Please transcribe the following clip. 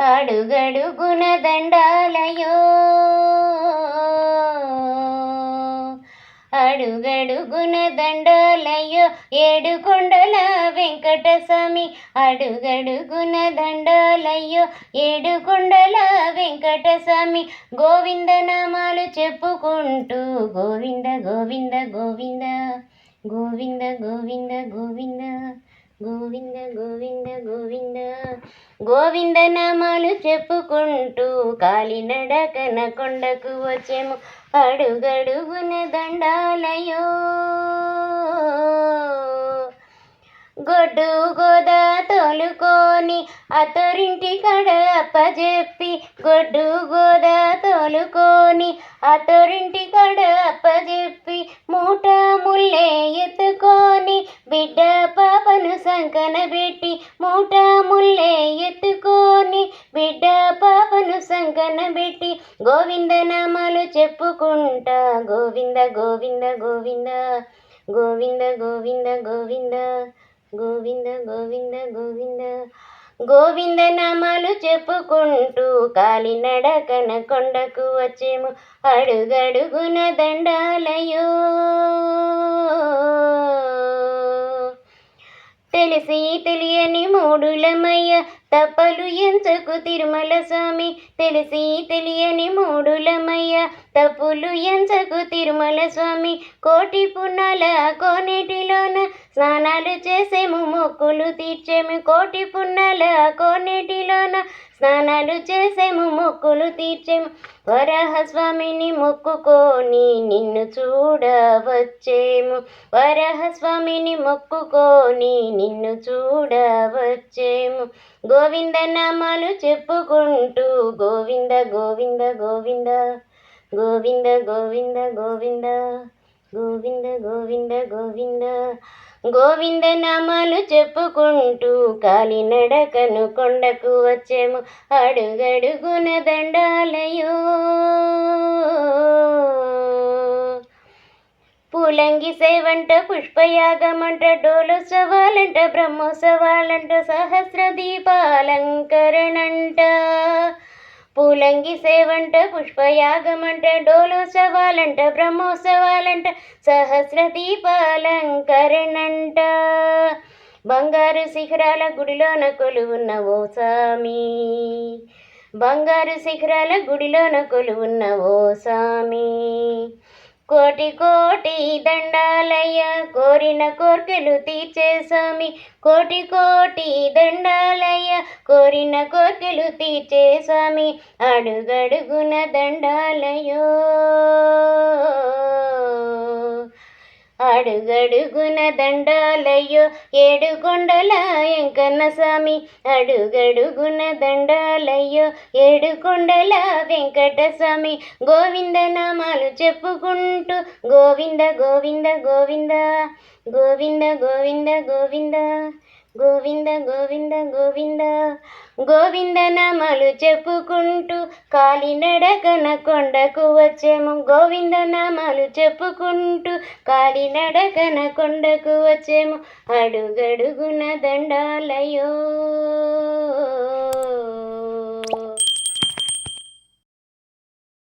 అడుగడుగున దండాలయో. అడుగడుగున దండాలయో. ఏడు కొండల వెంకట స్వామి అడుగడుగున దండాలయ్యో ఏడు కొండల వెంకట స్వామి గోవింద నామాలు చెప్పుకుంటూ. గోవింద గోవింద గోవింద గోవింద గోవింద గోవింద. గోవింద గోవింద గోవింద. గోవింద నామాలు చెప్పుకుంటూ కాలినడకన కొండకు వచ్చేము. అడుగడుగున దండాలయో. గొడ్డు గోద తోలుకొని అతరింటి కడ అప్పజెప్పి. గొడ్డు గోద తోలుకొని అతరింటి కడ అప్పజెప్పి. సంగనబెట్టి మూట ముల్లే ఎత్తుకొని బిడ్డ పాపను సంగనబెట్టి గోవింద నామాలు చెప్పుకుంటా. గోవింద గోవింద గోవింద గోవింద గోవింద గోవింద గోవింద గోవింద గోవింద గోవింద నామాలు చెప్పుకుంటూ కాలినడకన కొండకు వచ్చేము. అడుగడుగున దండాలయో తెలిసి తెలియని మూడులమయ్య. తపలు ఎంచకు తిరుమల స్వామి. తెలిసి తెలియని మూడులమయ్య. తప్పులు ఎంచకు తిరుమల స్వామి. కోటి పున్నాల కోనేటిలోన స్నానాలు చేసేము మొక్కులు తీర్చేము. కోటి పున్నాల కోనేటిలోన స్నానాలు చేసేము మొక్కులు తీర్చేము. వరహస్వామిని మొక్కుకొని నిన్ను చూడవచ్చేము. వరహస్వామిని మొక్కుకొని నిన్ను చూడవచ్చేము. గోవింద నామాలు చెప్పుకుంటూ గోవింద గోవింద గోవింద గోవింద గోవింద గోవింద గోవింద గోవింద గోవింద గోవింద నామాలు చెప్పుకుంటూ కాలినడకను కొండకు వచ్చేము. అడుగడుగున దండాలయో పూలంగి సేవంట పుష్పయాగమంట డోలోత్సవాలంట బ్రహ్మోత్సవాలంట సహస్ర దీపాలంకరణంట పూలంగి సేవంట పుష్పయాగమంట డోలోత్సవాలంట బ్రహ్మోత్సవాలంట సహస్ర దీపాలంకరణంట బంగారు శిఖరాల గుడిలోన కొలువున్న ఓ సామి. బంగారు శిఖరాల గుడిలోన కొలువున్న ఓ స్వామి కోటి కోటి దండాలయ్య కోరిన కోర్కెలు తీర్చే స్వామి. కోటి కోటి దండాలయ్య కోరిన కోర్కెలు తీర్చే స్వామి. అడుగడుగున దండాలయో అడుగడుగున దండాలయ్యో ఏడు కొండల ఎంకన్న స్వామి. అడుగడుగున దండాలయ్యో ఏడు కొండల వెంకట స్వామి. గోవింద నామాలు చెప్పుకుంటూ గోవింద గోవింద గోవింద గోవింద గోవింద గోవింద గోవింద గోవింద గోవింద గోవిందనామాలు చెప్పుకుంటూ కాలినడకన కొండకు వచ్చాము. గోవిందనామాలు చెప్పుకుంటూ కాలినడకన కొండకు వచ్చేము. అడుగడుగున దండాలయో